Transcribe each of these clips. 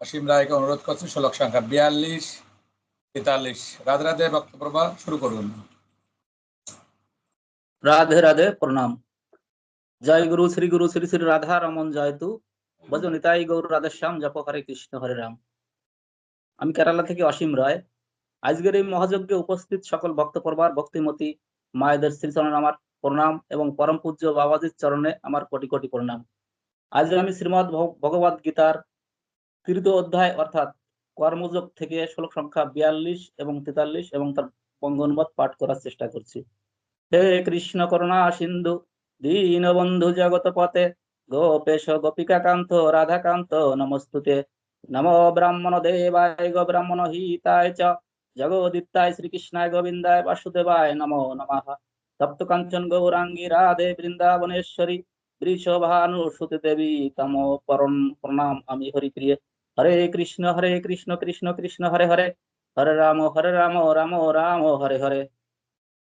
অসীম রায়কে অনুরোধ করছি শ্লোক সংখ্যা বিয়াল্লিশ, তেতাল্লিশ। রাধে রাধে, বক্তব্য শুরু করুন। রাধে রাধে, প্রণাম। জয় গুরু, শ্রী গুরু, শ্রী শ্রী রাধা রমন জয়তু ভজ নিতাই গৌর রাধেশ্যাম জপ হরে কৃষ্ণ, হরে রাম। আমি কেরালা থেকে অসীম রায়। আজকের এই মহাযজ্ঞে উপস্থিত সকল ভক্ত পরবার, ভক্তিমতী মায়েদের শ্রীচরণ আমার প্রণাম এবং পরম পূজ্য বাবাজির চরণে আমার কোটি কোটি প্রণাম। আজ আমি শ্রীমদ ভগবত গীতার তৃতীয় অধ্যায় অর্থাৎ কর্মযোগ থেকে শ্লোক সংখ্যা বিয়াল্লিশ এবং তেতাল্লিশ এবং তার বঙ্গনুবাদ পাঠ করার চেষ্টা করছি। হে কৃষ্ণ করুণা সিন্ধু, দীনবন্ধু জগত পথে গোপেশ গোপিকা কান্ত রাধাকান্ত, নমস্তুতে। নমো ব্রাহ্মণ দেবায়, গো ব্রাহ্মণ হিতায় চ। জগদিত্যায়, শ্রীকৃষ্ণায়, গোবিন্দায়, বাসুদেবায় নমো নমঃ। সপ্ত কাঞ্চন গৌরাঙ্গী, রাধে বৃন্দাবনেশ্বরী, বৃষভানুসুতি দেবী তম পরম প্রণাম আমি হরিপ্রিয়। হরে কৃষ্ণ হরে কৃষ্ণ কৃষ্ণ কৃষ্ণ, হরে হরে। হরে রাম হরে রাম রাম রাম, হরে হরে।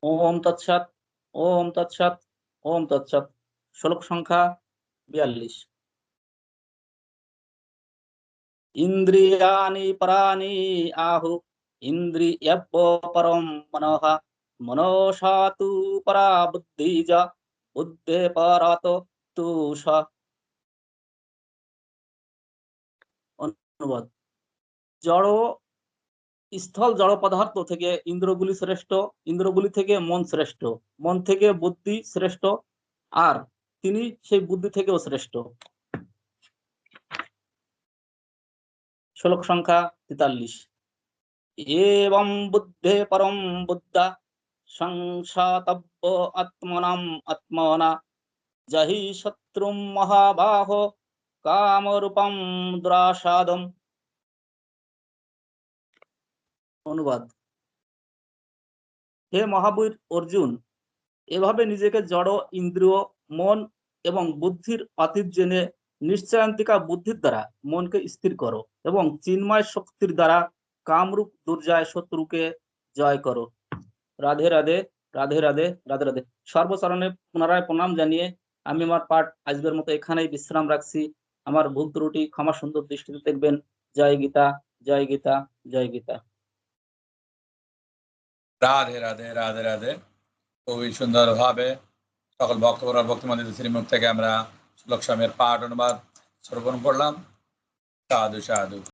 ওম তৎসৎ ওম তৎসৎ ওম তৎসৎ। শ্লোক সংখ্যা বিয়াল্লিশ। ইন্দ্রিয়ানি পরানি আহু, ইন্দ্রিয়ব্য পরম মনঃ মনসা তু পরা বুদ্ধি যা বুদ্ধে পরত তু অনুবাদ। জড় স্থল জড় পদার্থ থেকে ইন্দ্রগুলি শ্রেষ্ঠ, ইন্দ্রগুলি থেকে মন শ্রেষ্ঠ, মন থেকে বুদ্ধি শ্রেষ্ঠ, আর তিনি সেই বুদ্ধি থেকেও শ্রেষ্ঠ। শ্লোক সংখ্যা তেতাল্লিশ। এবং বুদ্ধে পরম বুদ্ধা সংসাতব্য আত্মনাম আত্মনা। জহি শত্রুম মহাবাহ কামরূপম দুরাসাদম অনুবাদ হে মহাবীর অর্জুন, এভাবে নিজেকে জড়, ইন্দ্রিয়, মন এবং বুদ্ধির অতীত জেনে নিশ্চয়ান্তিকা বুদ্ধির দ্বারা মনকে স্থির করো এবং চিন্ময় শক্তির দ্বারা কামরূপ দুর্জয় শত্রুকে জয় করো। রাধে রাধে রাধে রাধে রাধে রাধে। সর্বচরণে পুনরায় প্রণাম জানিয়ে আমি আমার পাঠ আজকের মতো এখানেই বিশ্রাম রাখছি। আমার ভুল ত্রুটি, ক্ষমা সুন্দর দৃষ্টিতে দেখবেন। জয় গীতা জয় গীতা জয় গীতা। রাধে রাধে রাধে রাধে। খুবই সুন্দর ভাবে সকল বক্তব্য শ্রী শ্রীমুখ থেকে আমরা শ্লোক পাঠ অনুবাদ শ্রবণ করলাম। সাধু সাধু।